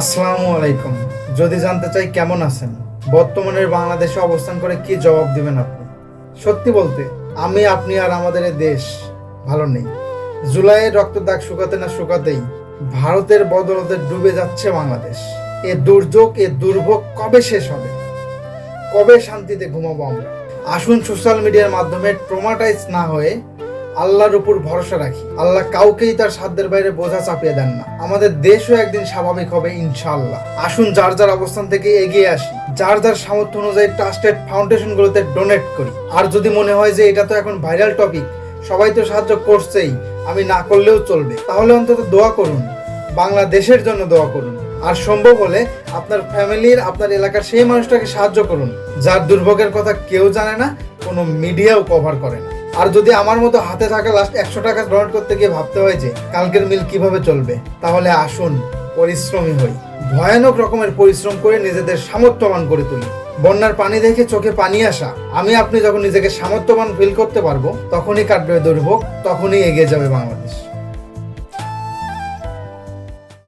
আসসালামু আলাইকুম। যদি জানতে চাই কেমন আছেন বর্তমানের বাংলাদেশে অবস্থান করে কি জবাব দিবেন আপনি? সত্যি বলতে, আমি, আপনি আর আমাদের দেশ ভালো নেই। জুলাইয়ের রক্ত দাগ শুকাতে না শুকাতেই ভারতের বদলতে ডুবে যাচ্ছে বাংলাদেশ। এ দুর্যোগ, এ দুর্ভোগ কবে শেষ হবে? কবে শান্তিতে ঘুমাবো আমরা? আসুন সোশ্যাল মিডিয়ার মাধ্যমে ট্রোমাটাইজ না হয়ে আল্লাহর উপর ভরসা রাখি। আল্লাহ কাউকেই তার সাধ্যের বাইরে বোঝা চাপিয়ে দেন না। আমাদের দেশও একদিন স্বাভাবিক হবে ইনশাল্লাহ আসুন যার যার অবস্থান থেকে এগিয়ে আসি। যার যার সামর্থ্য অনুযায়ী ট্রাস্টেড ফাউন্ডেশনগুলোতে ডোনেট করি। আর যদি মনে হয় যে এটা তো এখন ভাইরাল টপিক সবাই তো সাহায্য করছেই, আমি না করলেও চলবে। তাহলে অন্তত দোয়া করুন। বাংলাদেশের জন্য দোয়া করুন। আর সম্ভব হলে আপনার ফ্যামিলির, আপনার এলাকার সেই মানুষটাকে সাহায্য করুন, যার দুর্ভোগের কথা কেউ জানে না, কোনো মিডিয়াও কভার করে না। আর যদি আমার মতো হাতে থাকা লাস্ট একশো টাকা ডোনেট করতে গিয়ে ভাবতে হয় যে কালকের মিল কীভাবে চলবে, তাহলে আসুন, পরিশ্রমী হই। ভয়ানক রকমের পরিশ্রম করে নিজেদের সামর্থ্যবান করে তুলি। বন্যার পানি দেখে চোখে পানি আসা, আমি আপনি যখন নিজেকে সামর্থ্যবান ফিল করতে পারব, তখনই কাটবে দুর্ভোগ তখনই এগিয়ে যাবে বাংলাদেশ।